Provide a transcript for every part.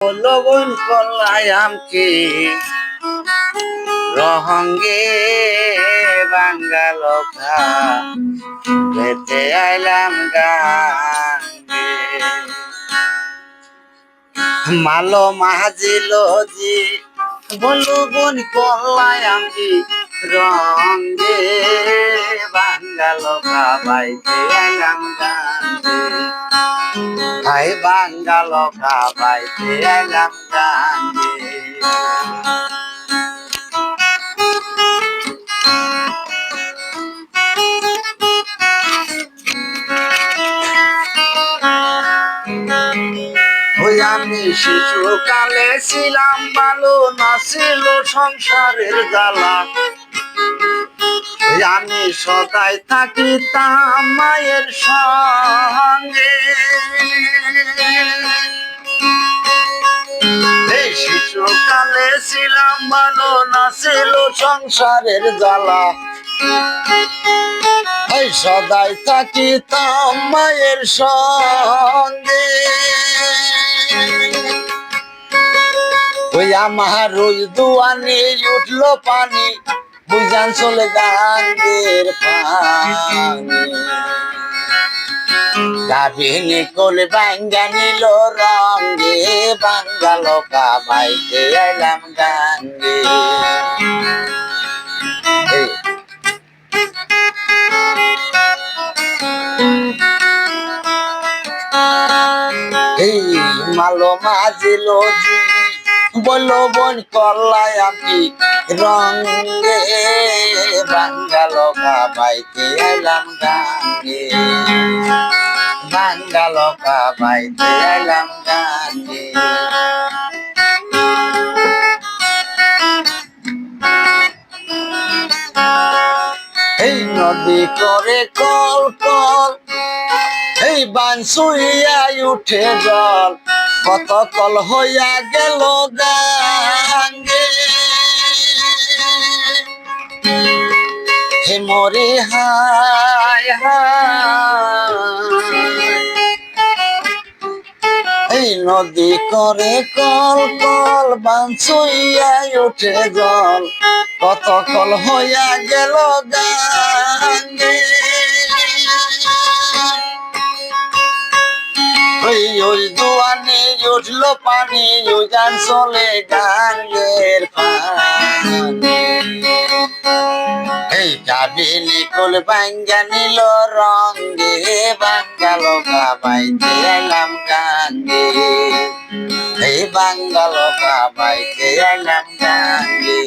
লবণ কলায়াম কি রহঙ্গে বাঙ্গাল বেতে আইলাম গাঙ্গে। মালো মাহাজিল জি বলু বোন কলায়াম কি রঙ্গে বাঙ্গাল বাইতে আইলাম গাঙ্গে। হাই বাঙ্গাল বাইতে আইলাম গাঙ্গে আমি শিশুকালে ছিলাম ভালো না ছিল সংসারের জ্বালা। আমি সদাই থাকিতাম মায়ের সঙ্গে। শিশুকালে ছিলাম ভালো, না ছিল সংসারের জ্বালা। এই সদাই থাকিতাম মায়ের সঙ্গে। ওই আমার ওই দুয়ানি উঠল পানি বুঝান চলে গাঙ্গের পানি। গাভিনী কোলে বাঙ্গা নিল রঙ্গে বাঙ্গাল কামাইতে এলাম গাঙ্গে মালো মাঝিল জি বলো বোন করলাই আমি রঙ্গে বাঙ্গাল কাবাইতে এলাম গাঙ্গে। বাঙ্গাল কাবাইতে এলাম গাঙ্গে। এই নদী করে কল কল, এই বানসুইয়া উঠে জল। কত কল হইয়া গেল গাঙ্গে। হে মরে হায় এই নদী করে কল কল বাঞ্চইয়া উঠে জল। কত কল হইয়া গেল গাঙ্গে। ওই দুয়ানি উঠল পানি গান চলে গাঙ্গের এই কাবিনী কোল বাঙ্গা নিল রঙ্গে বাঙ্গাল কাবাইতে এলাম গাঙ্গে এই বাঙ্গাল কাবাইতে এলাম গাঙ্গে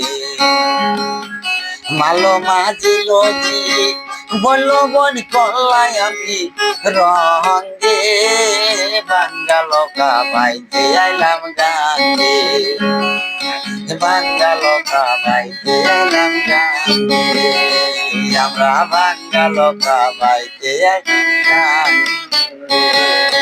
মালো মাঝিল জি বলল বন কল্লাই আমি রঙ্গে বাঙ্গাল কাবাইতে আইলাম গাঙ্গে বাঙ্গাল কাবাইতে আইলাম গাঙ্গে আমরা বাঙ্গাল কাবাইতে আইলাম গাঙ্গে